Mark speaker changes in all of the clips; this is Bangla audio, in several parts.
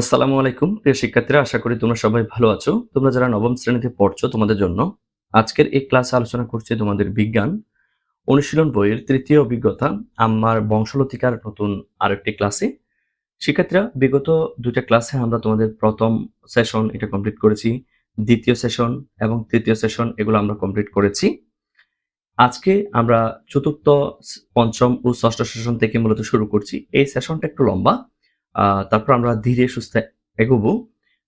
Speaker 1: আসসালামু আলাইকুম, প্রিয় শিক্ষার্থীরা, আশা করি তোমরা সবাই ভালো আছো। তোমরা যারা নবম শ্রেণীতে পড়ছো তোমাদের জন্য আজকের এই ক্লাসে আলোচনা করছে তোমাদের বিজ্ঞান। অনুশীলন বইয়ের তৃতীয় অভিজ্ঞতা আমার বংশলতিকার নতুন আরেকটি ক্লাসে। শিক্ষার্থীরা, বিগত দুইটা ক্লাসে আমরা তোমাদের প্রথম সেশন এটা কমপ্লিট করেছি, দ্বিতীয় সেশন এবং তৃতীয় সেশন এগুলো আমরা কমপ্লিট করেছি। আজকে আমরা চতুর্থ, পঞ্চম ও ষষ্ঠ সেশন থেকে মূলত শুরু করছি। এই সেশনটা একটু লম্বা। তারপর আমরা ধীরে সুস্থে এগোবো।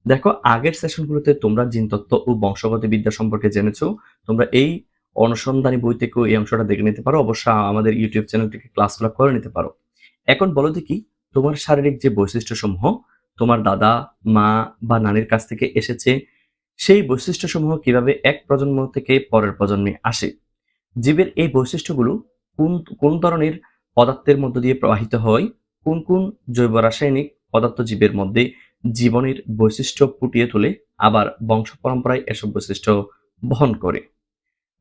Speaker 1: দেখো, আগের সেশনগুলোতে তোমরা জিনতত্ত্ব ও বংশগত বিদ্যা সম্পর্কে জেনেছো। তোমরা এই অনুসন্ধানী বই থেকেও এই অংশটা দেখে নিতে পারো। অবশ্য আমাদের ইউটিউব চ্যানেল থেকে ক্লাসগুলো করে নিতে পারো। এখন বলো দেখি, তোমার শারীরিক যে বৈশিষ্ট্যসমূহ, তোমার দাদা, মা বা নানির কাছ থেকে এসেছে, সেই বৈশিষ্ট্যসমূহ কীভাবে এক প্রজন্ম থেকে পরের প্রজন্মে আসে? জীবের এই বৈশিষ্ট্যগুলো কোন কোন ধরনের পদার্থের মধ্য দিয়ে প্রবাহিত হয়? কোন কোন জৈব রাসায়নিক পদার্থ জীবের মধ্যে জীবনের বৈশিষ্ট্য ফুটিয়ে তোলে, আবার বংশ পরম্পরায় এসব বৈশিষ্ট্য বহন করে?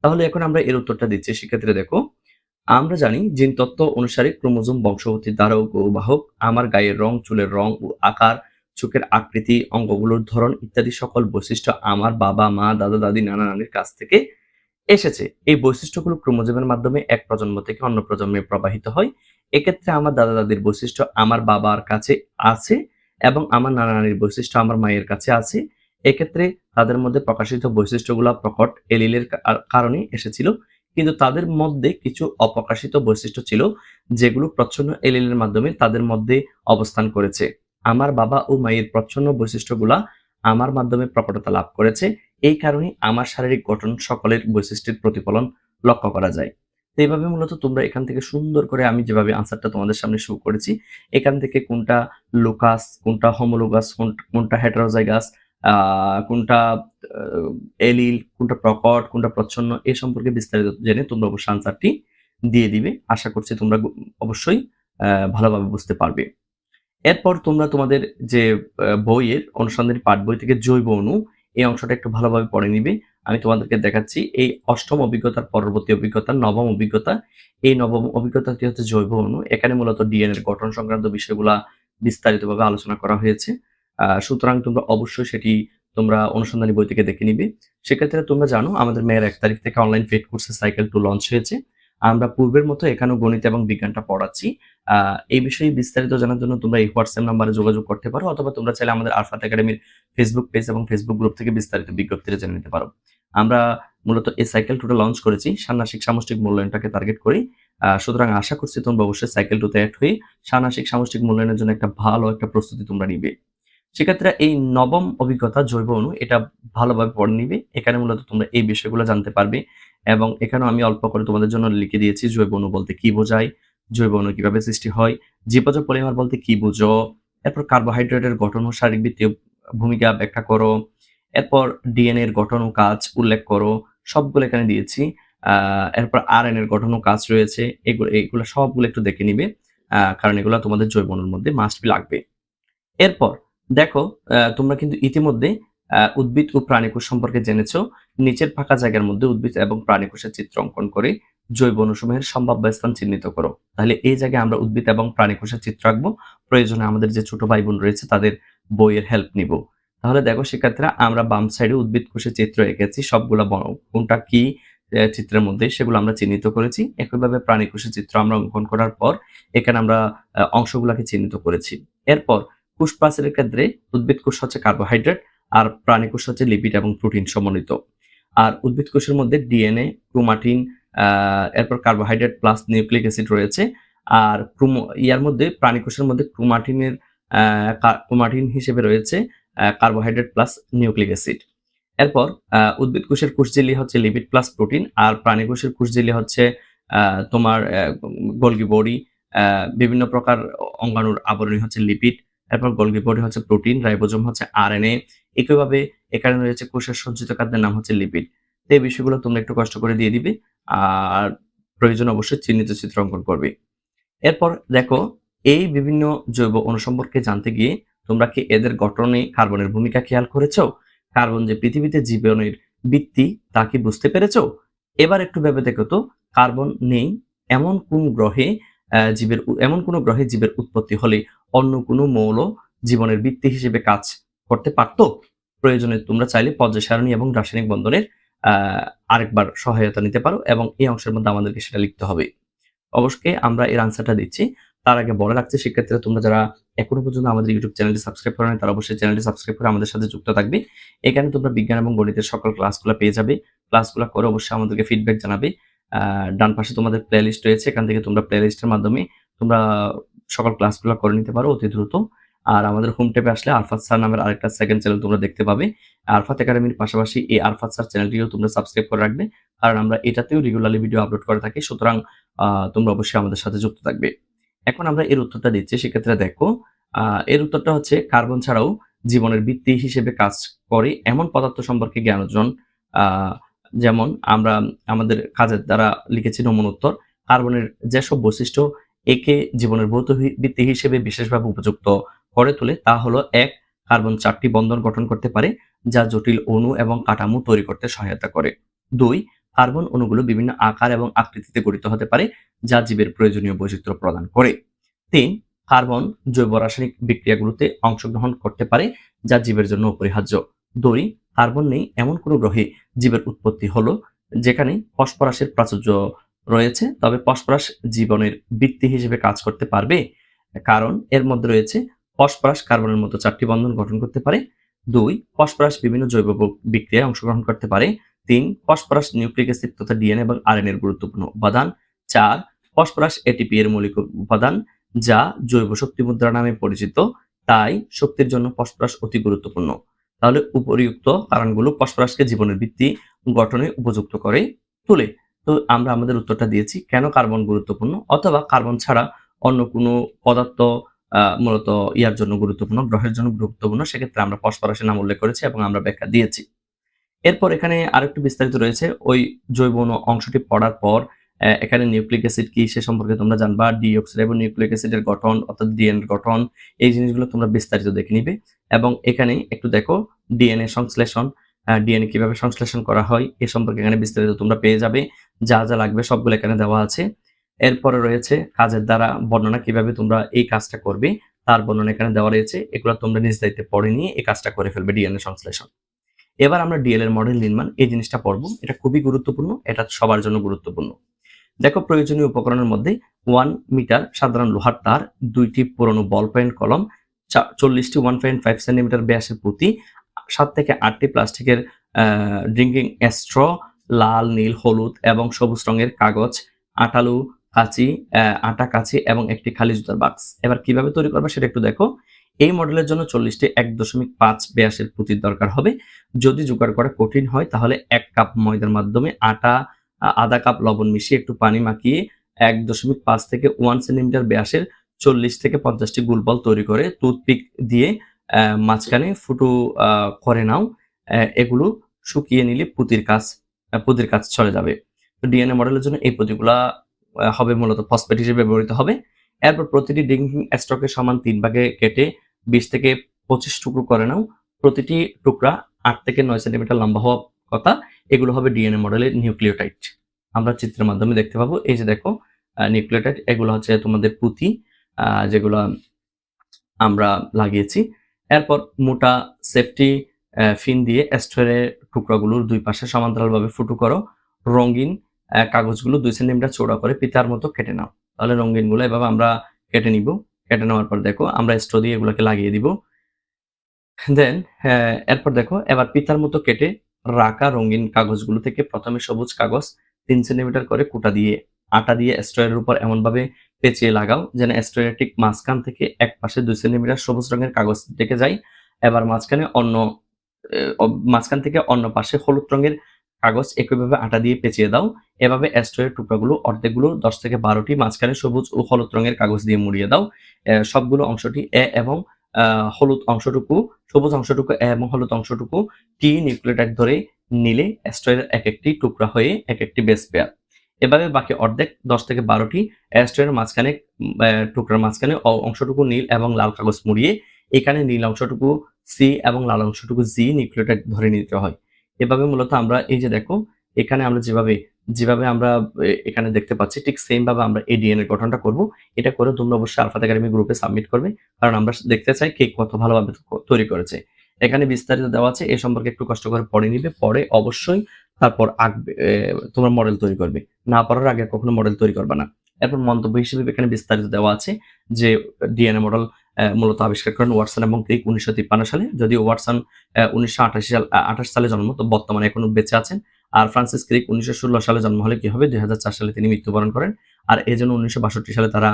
Speaker 1: তাহলে এখন আমরা এর উত্তরটা দিচ্ছি। শিক্ষার্থীরা দেখো, আমরা জানি জিন তত্ত্ব অনুসারে ক্রোমোজোম বংশগতির ধারক ও বাহক, আমার গায়ের রং, চুলের রং ও আকার, চোখের আকৃতি, অঙ্গগুলোর ধরন ইত্যাদি সকল বৈশিষ্ট্য আমার বাবা, মা, দাদা, দাদি, নানা নানির কাছ থেকে এসেছে। এই বৈশিষ্ট্যগুলো ক্রোমোজোমের মাধ্যমে এক প্রজন্ম থেকে অন্য প্রজন্মে প্রবাহিত হয়। এক্ষেত্রে আমার দাদা দাদির বৈশিষ্ট্য আমার বাবার কাছে আছে এবং আমার নানা নানির বৈশিষ্ট্য আমার মায়ের কাছে আছে। এক্ষেত্রে তাদের মধ্যে প্রকাশিত বৈশিষ্ট্যগুলো প্রকট এলিলের কারণে এসেছিল। কিন্তু তাদের মধ্যে কিছু অপ্রকাশিত বৈশিষ্ট্য ছিল যেগুলো প্রচ্ছন্ন এলিলের মাধ্যমে তাদের মধ্যে অবস্থান করেছে। আমার বাবা ও মায়ের প্রচ্ছন্ন বৈশিষ্ট্যগুলা আমার মাধ্যমে প্রকটতা লাভ করেছে। এই কারণে আমার শারীরিক গঠন সকলের বৈশিষ্ট্যের প্রতিফলন লক্ষ্য করা যায়। তো এইভাবে মূলত তোমরা এখান থেকে সুন্দর করে আমি যেভাবে আনসারটা তোমাদের সামনে শো করেছি, এখান থেকে কোনটা লোকাস কোনটা হোমোলোগাস কোনটা হেটারোজাইগাস আহ কোনটা এলিল কোনটা প্রকট, কোনটা প্রচ্ছন্ন, এ সম্পর্কে বিস্তারিত জেনে তোমরা অবশ্যই আনসারটি দিয়ে দিবে। আশা করছি তোমরা অবশ্যই ভালোভাবে বুঝতে পারবে। এরপর তোমরা তোমাদের যে বইয়ের অনুসন্ধানী পাঠ বই থেকে জৈব অণু, এই অংশটা একটু ভালোভাবে পড়ে নিবে। আমি তোমাদেরকে দেখাচ্ছি এই অষ্টম অভিজ্ঞতার পরবর্তী অভিজ্ঞতা, নবম অভিজ্ঞতা। এই নবম অভিজ্ঞতাটি হচ্ছে জৈব অণু। এখানে মূলত ডিএনএর গঠন সংক্রান্ত বিষয়গুলা বিস্তারিতভাবে আলোচনা করা হয়েছে। সুতরাং তোমরা অবশ্যই সেটি তোমরা অনুসন্ধানী বই থেকে দেখে নিবে। সেক্ষেত্রে তোমরা জানো, আমাদের মেয়ের এক তারিখ থেকে অনলাইন পেড কোর্সে সাইকেল টু লঞ্চ হয়েছে। আমরা পূর্বের মতো এখানেও গণিত এবং বিজ্ঞানটা পড়াচ্ছি। এই বিষয়ে বিস্তারিত জানার জন্য তোমরা এই হোয়াটসঅ্যাপ নাম্বারে যোগাযোগ করতে পারো, অথবা তোমরা চাইলে আমাদের আরফাত একাডেমির ফেসবুক পেজ এবং ফেসবুক গ্রুপ থেকে বিস্তারিত বিজ্ঞপ্তিটা জেনে নিতে পারো। আমরা মূলত এই সাইকেল টুটা লঞ্চ করেছি ষান্মাসিক সামষ্টিক মূল্যায়নটাকে টার্গেট করি। সুতরাং আশা করছি তোমরা অবশ্যই সাইকেল টুতে অ্যাড হয়ে ষান্মাসিক সামষ্টিক মূল্যায়নের জন্য একটা ভালো একটা প্রস্তুতি তোমরা নিবে। সেক্ষেত্রে এই নবম অভিজ্ঞতা জৈব অণু, এটা ভালোভাবে পড়ে নিবে। এখানে মূলত তোমরা এই বিষয়গুলো জানতে পারবে এবং এখানেও আমি অল্প করে তোমাদের জন্য লিখে দিয়েছি জৈব অণু বলতে কি বোঝায়, জৈব অণু কীভাবে সৃষ্টি হয় জীবজ পলিমার বলতে কি বুঝো, এরপর কার্বোহাইড্রেটের গঠন ও শারীরবৃত্তীয় ভূমিকা ব্যাখ্যা করো এরপর ডিএনএ এর গঠন ও কাজ, উল্লেখ করো, সবগুলো এখানে দিয়েছি। এরপর আর এর গঠন ও কাজ রয়েছে। এগুলো এগুলো সবগুলো একটু দেখে নিবে। কারণ এগুলো তোমাদের জৈবনের মধ্যে মাস্ট বি লাগবে। এরপর দেখো তোমরা কিন্তু ইতিমধ্যে উদ্ভিদ ও প্রাণীকোষ সম্পর্কে জেনেছো। নিচের ফাঁকা জায়গার মধ্যে উদ্ভিদ এবং প্রাণীকোষের চিত্র অঙ্কন করে জৈব অনুসমূহের সম্ভাব্য স্থান চিহ্নিত করো। তাহলে এই জায়গায় আমরা উদ্ভিদ এবং প্রাণীকোষের চিত্র আঁকবো। প্রয়োজনে আমাদের যে ছোট ভাই বোন রয়েছে, তাদের বইয়ের হেল্প নিব। তাহলে দেখো শিক্ষার্থীরা, আমরা বাম সাইডে উদ্ভিদ কোষের চিত্র এঁকেছি, সবগুলা কোনটা কি চিত্রের মধ্যে, সেগুলো আমরা চিহ্নিত করেছি। একইভাবে প্রাণী কোষের চিত্র আমরা অঙ্কন করার পর, এখানে আমরা অংশগুলাকে চিহ্নিত করেছি। এরপর কোষ প্রাচীরের ক্ষেত্রে উদ্ভিদ কোষ হচ্ছে কার্বোহাইড্রেট আর প্রাণী কোষ হচ্ছে লিপিড এবং প্রোটিন সমন্বিত। আর উদ্ভিদ কোষের মধ্যে ডিএনএ ক্রোমাটিন এরপর কার্বোহাইড্রেট প্লাস নিউক্লিক অ্যাসিড রয়েছে। আর ক্রোমো- ইয়ার মধ্যে, প্রাণী কোষের মধ্যে ক্রোমাটিনের ক্রোমাটিন হিসেবে রয়েছে। কার্বোহাইড্রেট প্লাস নিউক্লিক অ্যাসিড এরপর উদ্ভিদ কোষের কোষঝিল্লি হচ্ছে লিপিড প্লাস প্রোটিন আর প্রাণী কোষের কোষঝিল্লি হচ্ছে তোমার গোলগি বডি বিভিন্ন প্রকার অঙ্গাণুর আবরণী হচ্ছে লিপিড এরপর গোলগি বডি হচ্ছে প্রোটিন রাইবোজোম হচ্ছে আরএনএ একইভাবে এখানে রয়েছে কোষের সঞ্চিত খাদ্যের নাম হচ্ছে লিপিড তো এই বিষয়গুলো তোমরা একটু কষ্ট করে দিয়ে দিবে, আর প্রয়োজন অবশ্যই চিহ্নিত চিত্র অঙ্কন করবে। এরপর দেখো, এই বিভিন্ন জৈব অণু সম্পর্কে জানতে গিয়ে তোমরা কি এদের গঠনে কার্বনের ভূমিকা খেয়াল করেছ? কার্বন যে পৃথিবীতে জীবনের ভিত্তি তা কি বুঝতে পেরেছ? এবার একটু ভেবে দেখো তো, কার্বন নেই এমন কোন গ্রহে জীবের এমন কোন গ্রহে জীবের উৎপত্তি হলে অন্য কোনো মৌল জীবনের ভিত্তি হিসেবে কাজ করতে পারতো? প্রয়োজনে তোমরা চাইলে পর্যায় সারণী এবং রাসায়নিক বন্ধনের আরেকবার সহায়তা নিতে পারো এবং এই অংশের মধ্যে আমাদেরকে সেটা লিখতে হবে। অবশ্যই আমরা এর আনসারটা দিচ্ছি। তার আগে বলে রাখছি শিক্ষার্থীরা তোমরা যারা এখনও পর্যন্ত আমাদের ইউটিউব চ্যানেলটি সাবস্ক্রাইব করেন, তারা অবশ্যই চ্যানেলটি সাবস্ক্রাইব করে আমাদের সাথে যুক্ত থাকবে। এখানে তোমরা বিজ্ঞান এবং গণিতের সকল ক্লাসগুলো পেয়ে যাবে। ক্লাসগুলো করে অবশ্যই আমাদেরকে ফিডব্যাক জানাবে। ডান পাশে তোমাদের প্লে লিস্ট রয়েছে, এখান থেকে তোমরা প্লে লিস্টের মাধ্যমে তোমরা সকল ক্লাসগুলো করে নিতে পারো অতি দ্রুত। আর আমাদের হোম ট্যাবে আসলে আরফাত স্যার নামের আরেকটা সেকেন্ড চ্যানেল তোমরা দেখতে পাবে। আরফাত একাডেমির পাশাপাশি এই আরফাত স্যার চ্যানেলটিও তোমরা সাবস্ক্রাইব করে রাখবে। কারণ আমরা এটাতেও রেগুলারলি ভিডিও আপলোড করে থাকি, সুতরাং তোমরা অবশ্যই আমাদের সাথে যুক্ত থাকবে। এখন আমরা এর উত্তরটা দিচ্ছি, সেক্ষেত্রে দেখো এর উত্তরটা হচ্ছে কার্বন ছাড়াও জীবনের ভিত্তি হিসেবে কাজ করে এমন পদার্থ সম্পর্কে জ্ঞান অর্জন যেমন আমরা আমাদের কাজের দ্বারা লিখেছি নমুন উত্তর, কার্বনের যেসব বৈশিষ্ট্য একে জীবনের ভৌত ভিত্তি হিসেবে বিশেষভাবে উপযুক্ত করে তোলে, তা হলো এক, কার্বন চারটি বন্ধন গঠন করতে পারে, যা জটিল অণু এবং কাঠামো তৈরি করতে সহায়তা করে। দুই কার্বন অণুগুলো বিভিন্ন আকার এবং আকৃতিতে গঠিত হতে পারে, যা জীবের প্রয়োজনীয় বৈচিত্র্য প্রদান করে। তিন কার্বন জৈব রাসায়নিক বিক্রিয়াগুলোতে অংশগ্রহণ করতে পারে, যা জীবের জন্য অপরিহার্য। দুই কার্বন নেই এমন কোনো গ্রহে জীবের উৎপত্তি হলো, যেখানে ফসফরাসের প্রাচুর্য রয়েছে, তবে ফসফরাস জীবনের ভিত্তি হিসেবে কাজ করতে পারবে, কারণ এর মধ্যে রয়েছে ফসফরাস কার্বনের মতো চারটি বন্ধন গঠন করতে পারে। দুই, ফসফরাস বিভিন্ন জৈব বিক্রিয়ায় অংশগ্রহণ করতে পারে তিন, ফসফরাস, নিউক্লিক অ্যাসিড তথা ডিএনএ এবং আরএনএ এর গুরুত্বপূর্ণ উপাদান। চার, ফসফরাস এটিপি এর মৌলিক উপাদান, যা জৈব শক্তি মুদ্রা নামে পরিচিত। তাই শক্তির জন্য ফসফরাস অতি গুরুত্বপূর্ণ। তাহলে উপরিউক্ত কারণগুলো ফসফরাসকে জীবনের ভিত্তি গঠনে উপযুক্ত করে তোলে। তো আমরা আমাদের উত্তরটা দিয়েছি, কেন কার্বন গুরুত্বপূর্ণ অথবা কার্বন ছাড়া অন্য কোনো পদার্থ মূলত ইয়ার জন্য গুরুত্বপূর্ণ, গ্রহের জন্য গুরুত্বপূর্ণ, সেক্ষেত্রে আমরা ফসফরাসের নাম উল্লেখ করেছি এবং আমরা ব্যাখ্যা দিয়েছি। এরপর এখানে আরেকটু বিস্তারিত রয়েছে, ওই জৈব অংশটি পড়ার পর এখানে নিউক্লিক অ্যাসিড কি সে সম্পর্কে তোমরা জানবা ডিঅক্সিরাইবো নিউক্লিক অ্যাসিডের গঠন অর্থাৎ ডিএনএ গঠন, এই জিনিসগুলো তোমরা বিস্তারিত দেখে নিবে। এবং এখানে একটু দেখো, ডিএনএ সংশ্লেষণ ডিএনএ কীভাবে সংশ্লেষণ করা হয়, এ সম্পর্কে এখানে বিস্তারিত তোমরা পেয়ে যাবে, যা যা লাগবে সবগুলো এখানে দেওয়া আছে। এরপরে রয়েছে কাজের দ্বারা বর্ণনা কীভাবে তোমরা এই কাজটা করবে, তার বর্ণনা এখানে দেওয়া রয়েছে, এগুলো তোমরা নিজ দায়িত্বে পড়ে নিয়ে এই কাজটা করে ফেলবে ডিএনএ সংশ্লেষণ। এবার আমরা ডিএল এর মডেল নির্মাণ, এই জিনিসটা পড়ব। এটা খুবই গুরুত্বপূর্ণ, এটা সবার জন্য গুরুত্বপূর্ণ। দেখো প্রয়োজনীয় উপকরণের মধ্যে ওয়ান মিটার সাধারণ লোহার তার, দুইটি পুরনো বল পয়েন্ট কলম চল্লিশটি ওয়ান পয়েন্ট ফাইভ সেন্টিমিটার ব্যাসের পুঁতি, সাত থেকে আটটি প্লাস্টিকের ড্রিঙ্কিং স্ট্র লাল, নীল, হলুদ এবং সবুজ রঙের কাগজ, আটালু, কাঁচি আটা, কাঁচি এবং একটি খালি জুতার বাক্স এবার কীভাবে তৈরি করবে সেটা একটু দেখো। এই মডেলের জন্য চল্লিশটি এক দশমিক পাঁচ ব্যাসের পুঁতির দরকার হবে। যদি জোগাড় করা কঠিন হয়, তাহলে এক কাপ ময়দার মাধ্যমে আটা আধা কাপ লবণ মিশিয়ে একটু পানি মাখিয়ে এক দশমিক পাঁচ থেকে ওয়ান সেন্টিমিটার ব্যাসের চল্লিশ থেকে পঞ্চাশটি গুলবল তৈরি করে টুথপিক দিয়ে মাঝখানে ফুটো করে নাও। এগুলো শুকিয়ে নিলে পুঁতির কাজ পুঁতির কাজ চলে যাবে। তো ডিএনএ মডেলের জন্য এই পুঁতিগুলা হবে মূলত ফসফেট হিসেবে ব্যবহৃত হবে। এরপর প্রতিটি ড্রিঙ্কিং স্টকে সমান তিন ভাগে কেটে বিশ থেকে পঁচিশ টুকরো করে নাও। প্রতিটি টুকরা আট থেকে নয় সেন্টিমিটার লম্বা হওয়া কথা। এগুলো হবে ডিএনএ মডেলের নিউক্লিওটাইড। আমরা চিত্রের মাধ্যমে দেখতে পাবো। এই যে দেখো নিউক্লিওটাইড, এগুলো হচ্ছে তোমাদের পুঁতি যেগুলো আমরা লাগিয়েছি। এরপর মোটা সেফটি ফিন দিয়ে স্টোরের টুকরাগুলোর দুই পাশে সমান্তরালভাবে ফুটো করো। রঙিন কাগজগুলো দুই সেন্টিমিটার চৌড়া করে পিতার মতো কেটে নাও। তাহলে রঙিনগুলো এভাবে আমরা কেটে নিব। কেটে নেওয়ার পর দেখো আমরা স্টো দিয়ে এগুলোকে লাগিয়ে দিব। দেন এরপর দেখো এবার পিতার মতো কেটে রাখা রঙিন কাগজগুলো থেকে প্রথমে সবুজ কাগজ তিন সেন্টিমিটার করে কুটা দিয়ে, আটা দিয়ে স্ট্রয়ের উপর এমনভাবে পেঁচিয়ে লাগাও যেন স্টোরের ঠিক মাঝখান থেকে এক পাশে দুই সেন্টিমিটার সবুজ রঙের কাগজ ডেকে যায়। এবার মাঝখানে অন্য মাঝখান থেকে অন্য পাশে হলুদ রঙের কাগজ একইভাবে আটা দিয়ে পেঁচিয়ে দাও। এভাবে অ্যাস্ট্রয়ের টুকরাগুলো, অর্ধেকগুলো, দশ থেকে বারোটি, মাঝখানে সবুজ ও হলুদ রঙের কাগজ দিয়ে মুড়িয়ে দাও। সবগুলো অংশটি এ এবং হলুদ অংশটুকু, সবুজ অংশটুকু, এ এবং হলুদ অংশটুকু টি নিউক্লিওটাইড ধরে নিলে অ্যাস্ট্রয়ের এক একটি টুকরা হয়ে এক একটি বেস পেয়ার। এভাবে বাকি অর্ধেক, দশ থেকে বারোটি অ্যাস্ট্রয়ের মাঝখানে টুকরার মাঝখানে অংশটুকু নীল এবং লাল কাগজ মুড়িয়ে এখানে নীল অংশটুকু সি এবং লাল অংশটুকু জি নিউক্লিওটাইড ধরে নিতে হয়। এভাবে মূলত আমরা এই যে দেখো, এখানে আমরা যেভাবে যেভাবে আমরা এখানে দেখতে পাচ্ছি ঠিক সেম ভাবে আমরা এই ডিএনএ গঠনটা করব। এটা করে তোমরা অবশ্যই আলফাত একাডেমি গ্রুপে সাবমিট করবে। কারণ আমরা দেখতে চাই কে কত ভালোভাবে তৈরি করেছে। এখানে বিস্তারিত দেওয়া আছে। এ সম্পর্কে একটু কষ্ট করে পড়ে নিবে। পরে অবশ্যই তারপর আঁকবে তোমরা মডেল তৈরি করবে। না পারার আগে কখনো মডেল তৈরি করবে না। এরপর মন্তব্য হিসেবে এখানে বিস্তারিত দেওয়া আছে যে ডিএনএ মডেল মূলত আবিষ্কার করেন ওয়াটসন এবং ক্রিক 1953 সালে। যদিও ওয়াটসন অ্যা 1988 সাল আ 28 সালে জন্ম, তো বর্তমানে এখনও বেঁচে আছেন। আর ফ্রান্সিস ক্রিক 1916 সালে জন্ম হলে কি হবে 2004 সালে তিনি মৃত্যুবরণ করেন। আর এজন্য 1962 সালে তারা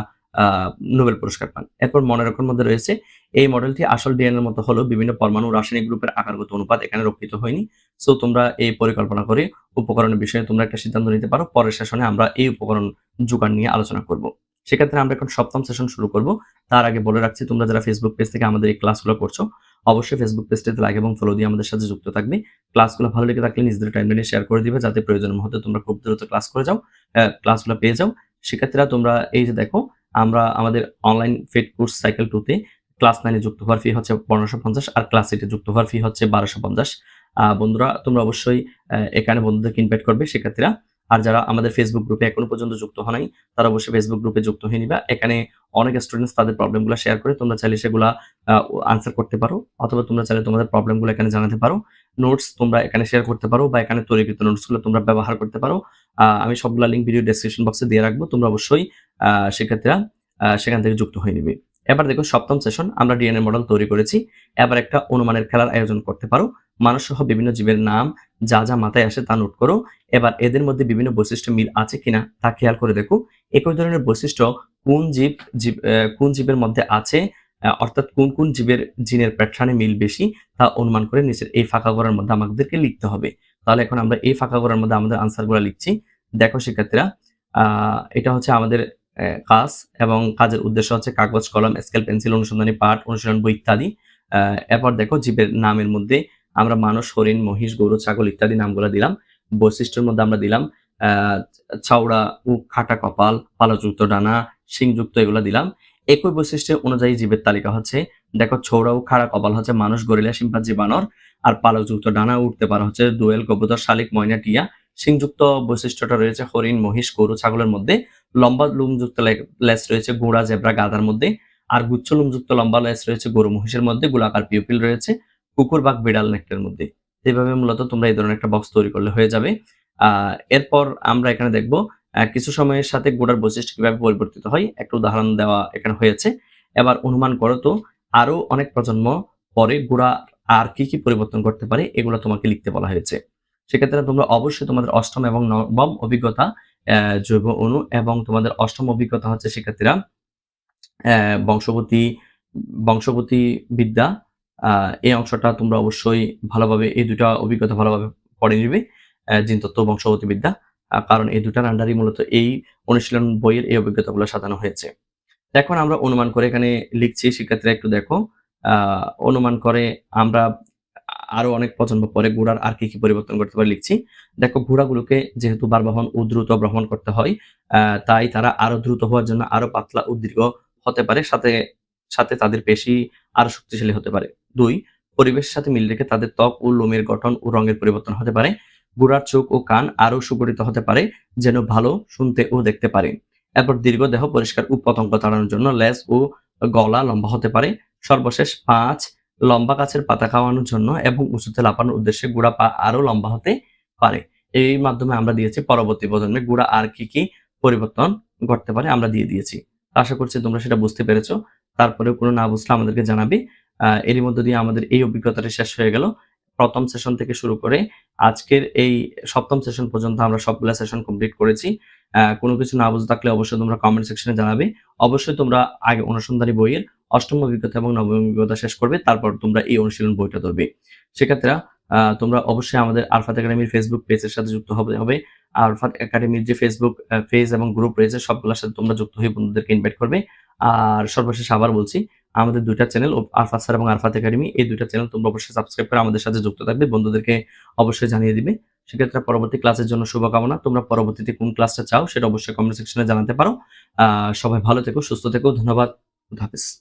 Speaker 1: নোবেল পুরস্কার পান। এরপর মনে রাখার মধ্যে রয়েছে, এই মডেলটি আসল ডিএনএ এর মতো হলেও বিভিন্ন পরমাণু রাসায়নিক গ্রুপের আকারগত অনুপাত এখানে রক্ষিত হয়নি। সো তোমরা এই পরিকল্পনা করে উপকরণের বিষয়ে তোমরা একটা সিদ্ধান্ত নিতে পারো। পরের সেশনে আমরা এই উপকরণ যোগান নিয়ে আলোচনা করব। সেক্ষেত্রে আমরা এখন সপ্তম সেশন শুরু করব। তার আগে বলে রাখছি তোমরা যারা ফেসবুক পেজ থেকে আমাদের এই ক্লাসগুলো করছ, অবশ্যই ফেসবুক পেজটিতে লাইক এবং ফলো দিয়ে আমাদের সাথে যুক্ত থাকবে। ক্লাসগুলো ভালো লেগে থাকলে নিজেদের টাইমলাইনে শেয়ার করে দিবে যাতে প্রয়োজন মুহূর্তে তোমরা খুব দ্রুত ক্লাস করে যাও। ক্লাসগুলো পেয়ে যাও। শিক্ষার্থীরা তোমরা এই যে দেখো আমরা আমাদের অনলাইন পেইড কোর্স সাইকেল 2 তে ক্লাস 9 এ যুক্ত হওয়ার ফি হচ্ছে 1550 আর ক্লাস 8 এ যুক্ত হওয়ার ফি হচ্ছে 1250 আ বন্ধুরা তোমরা অবশ্যই এখানে বন্ধুদেরকে ইনভাইট করবে শিক্ষার্থীরা। আর যারা আমাদের ফেসবুক গ্রুপে এখনও পর্যন্ত যুক্ত হও নাই, তারা অবশ্যই ফেসবুক গ্রুপে যুক্ত হয়ে নিবা। এখানে অনেক স্টুডেন্টস তাদের প্রবলেমগুলা শেয়ার করে তোমরা চাইলে সেগুলা আনসার করতে পারো অথবা তোমরা চাইলে তোমাদের প্রবলেমগুলো এখানে জানাতে পারো। নোটস তোমরা এখানে শেয়ার করতে পারো বা এখানে তৈরিকৃত নোটসগুলো তোমরা ব্যবহার করতে পারো। আমি সবগুলা লিংক ভিডিও ডেসক্রিপশন বক্সে দিয়ে রাখব। তোমরা অবশ্যই শিক্ষার্থীরা সেখান থেকে যুক্ত হয়ে নিবে। এবার দেখো সপ্তম সেশন আমরা ডিএনএ মডেল তৈরি করেছি। এবার একটা অনুমানের খেলার আয়োজন করতে পারো। মানুষসহ বিভিন্ন জীবের নাম যা, যা মাথায় আসে তা নোট করো। এবার এদের মধ্যে বিভিন্ন বৈশিষ্ট্য মিল আছে কিনা তা খেয়াল করে দেখো। একই ধরনের বৈশিষ্ট্য কোন জীব জীব কোন জীবের মধ্যে আছে অর্থাৎ কোন, কোন জীবের জিনের প্যাটার্নে মিল বেশি তা অনুমান করে নিচের এই ফাঁকা ঘরের মধ্যে আমাদেরকে লিখতে হবে। তাহলে এখন আমরা এই ফাঁকা ঘরের মধ্যে আমাদের আনসারগুলা লিখছি। দেখো শিক্ষার্থীরা এটা হচ্ছে আমাদের কাজ এবং কাজের উদ্দেশ্য হচ্ছে কাগজ, কলম, স্কেল, পেন্সিল, অনুসন্ধানী পাঠ, অনুশীলন বই ইত্যাদি। এরপর দেখো জীবের নামের মধ্যে আমরা মানুষ, হরিণ, মহিষ, গরু, ছাগল ইত্যাদি নামগুলা দিলাম। বৈশিষ্ট্যের মধ্যে আমরা দিলাম চওড়া, উক, খাটা কপাল, পালকযুক্ত ডানা, শিংযুক্ত এগুলা দিলাম। একই বৈশিষ্ট্য অনুযায়ী জীবের তালিকা হচ্ছে দেখো চওড়া ও খাড়া কপাল হচ্ছে মানুষ, গরিলা, শিম্পাঞ্জি, বানর আর পালকযুক্ত ডানা উঠতে পারে হচ্ছে দোয়েল, কবুতর, শালিক, ময়না, টিয়া। শিংযুক্ত বৈশিষ্ট্যটা রয়েছে হরিণ, মহিষ, গরু, ছাগলের মধ্যে। লম্বা লোমযুক্ত লে লেজ রয়েছে ঘোড়া, জেব্রা, গাধার মধ্যে। আর গুচ্ছ লোমযুক্ত লম্বা লেস রয়েছে গরু, মহিষের মধ্যে। গোলাকার পিউপিল রয়েছে কুকুর, বাঘ, বিড়াল, নেকড়ের মধ্যে। এভাবে মূলত তোমরা এই ধরনের একটা বক্স তৈরি করলে হয়ে যাবে। এরপর আমরা এখানে দেখব কিছু সময়ের সাথে গোড়ার বৈশিষ্ট্য কীভাবে পরিবর্তিত হয় একটা উদাহরণ দেওয়া এখানে হয়েছে। এবার অনুমান করো তো আরও অনেক প্রজন্ম পরে গোড়া আর কি, কি পরিবর্তন করতে পারে এগুলো তোমাকে লিখতে বলা হয়েছে। সেক্ষেত্রে তোমরা অবশ্যই তোমাদের অষ্টম এবং নবম অভিজ্ঞতা জৈব অণু এবং তোমাদের অষ্টম অভিজ্ঞতা হচ্ছে শিক্ষার্থীরা অ্যা বংশগতি বংশগতি বিদ্যা এই অংশটা তোমরা অবশ্যই ভালোভাবে এই দুটা অভিজ্ঞতা ভালোভাবে পড়ে নিবে। অ্যা জিনতত্ত্ব ও বংশগতি বিদ্যা। কারণ এই ২ টার আন্ডারেই মূলত এই অনুশীলন বইয়ের এই অভিজ্ঞতাগুলো সাজানো হয়েছে। এখন আমরা অনুমান করে এখানে লিখছি শিক্ষার্থীরা একটু দেখো। অনুমান করে আমরা আরও অনেক প্রজন্ম পরে ঘোড়ার আর কি, কি পরিবর্তন করতে পারে লিখছি। দেখো ঘোড়াগুলোকে যেহেতু বারবাহন ও দ্রুত ভ্রমণ করতে হয়, তাই তারা আরও দ্রুত হওয়ার জন্য আরও পাতলা ও দীর্ঘ হতে পারে। সাথে, সাথে তাদের পেশি আরও শক্তিশালী হতে পারে। ২ পরিবেশের সাথে মিল রেখে তাদের ত্বক ও লোমের গঠন ও রঙের পরিবর্তন হতে পারে। ঘোড়ার চোখ ও কান আরও সুগঠিত হতে পারে যেন ভালো শুনতে ও দেখতে পারে। এরপর দীর্ঘ দেহ পরিষ্কার উৎপতঙ্গ তাড়ানোর জন্য লেজ ও গলা লম্বা হতে পারে। সর্বশেষ পাঁচ লম্বা গাছের পাতা খাওয়ানোর জন্য এবং উঁচুতে লাফানোর উদ্দেশ্যে গুড়া পা আরও লম্বা হতে পারে। এই মাধ্যমে আমরা দিয়েছি পরবর্তী প্রজন্মে গুড়া আর কি, কি পরিবর্তন ঘটতে পারে আমরা দিয়ে দিয়েছি। আশা করছি তোমরা সেটা বুঝতে পেরেছ। তারপরেও কোনো না বুঝলে আমাদেরকে জানাবে। এরই মধ্য দিয়ে আমাদের এই অভিজ্ঞতাটা শেষ হয়ে গেল। প্রথম সেশন থেকে শুরু করে আজকের এই সপ্তম সেশন পর্যন্ত আমরা সবগুলা সেশন কমপ্লিট করেছি। কোনো কিছু না বুঝে থাকলে অবশ্যই তোমরা কমেন্ট সেকশনে জানাবে। অবশ্যই তোমরা আগে অনুসন্ধানী বইয়ের অষ্টম অভিজ্ঞতা এবং নবম অভিজ্ঞতা শেষ করবে। তারপর তোমরা এই অনুশীলন বইটা ধরবে। সেক্ষেত্রে তোমরা অবশ্যই আমাদের আলফাত একাডেমির ফেসবুক পেজের সাথে যুক্ত হবে হবে। আলফাত একাডেমির যে ফেসবুক পেজ এবং গ্রুপ রয়েছে, সবগুলোর সাথে তোমরা যুক্ত হয়ে বন্ধুদেরকে ইনভাইট করবে। আর সর্বশেষ আবার বলছি আমাদের ২ টা চ্যানেল আলফা স্যার এবং আলফাত একাডেমি এই দুইটা চ্যানেল তোমরা অবশ্যই সাবস্ক্রাইব করে আমাদের সাথে যুক্ত থাকবে। বন্ধুদেরকে অবশ্যই জানিয়ে দিবে। সেক্ষেত্রে পরবর্তী ক্লাসের জন্য শুভকামনা। তোমরা পরবর্তীতে কোন ক্লাসটা চাও সেটা অবশ্যই কমেন্ট সেকশনে জানাতে পারো। সবাই ভালো থেকো, সুস্থ থেকো। ধন্যবাদ। হাফেজ।